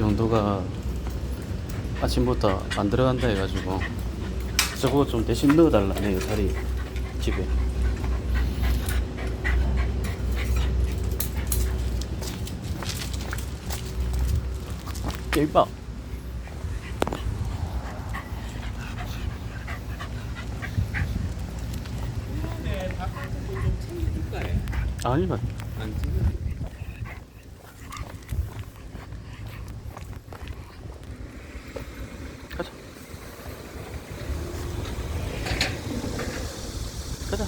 영도가 아침부터 안 들어간다 해가지고 저거 좀 대신 넣어달라네요 자리 집에. 일박 아니면 가자 가자.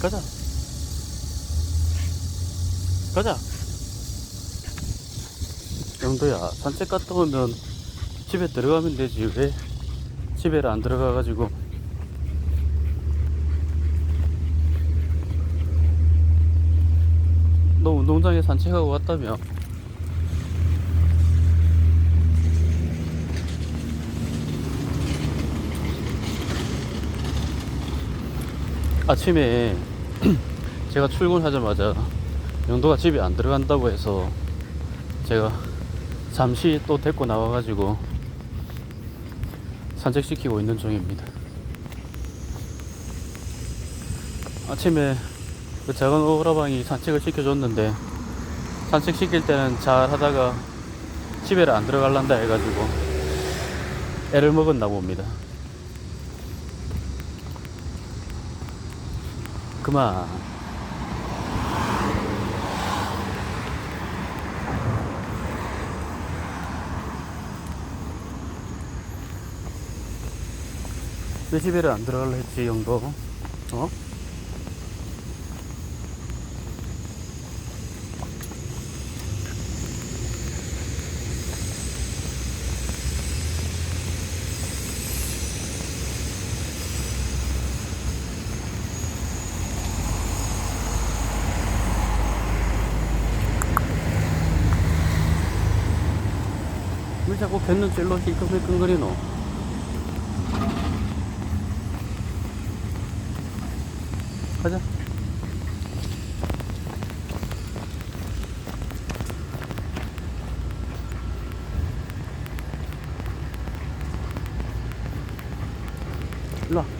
가자. 가자. 영도야 산책 갔다 오면 집에 들어가면 되지 왜? 집에를 안 들어가 가지고. 너 운동장에 산책하고 왔다며 아침에 제가 출근하자마자 영도가 집에 안 들어간다고 해서 제가 잠시 또 데리고 나와가지고 산책시키고 있는 중입니다. 아침에 그 작은 오라방이 산책을 시켜줬는데 산책시킬 때는 잘 하다가 집에를 안 들어갈란다 해가지고 애를 먹었나 봅니다. 그만. 내 집에를 안 들어갈라 했지 영도 어? 왜 자꾸 곁눈질로 힐끔힐 끈거리노 가자. 일로 와.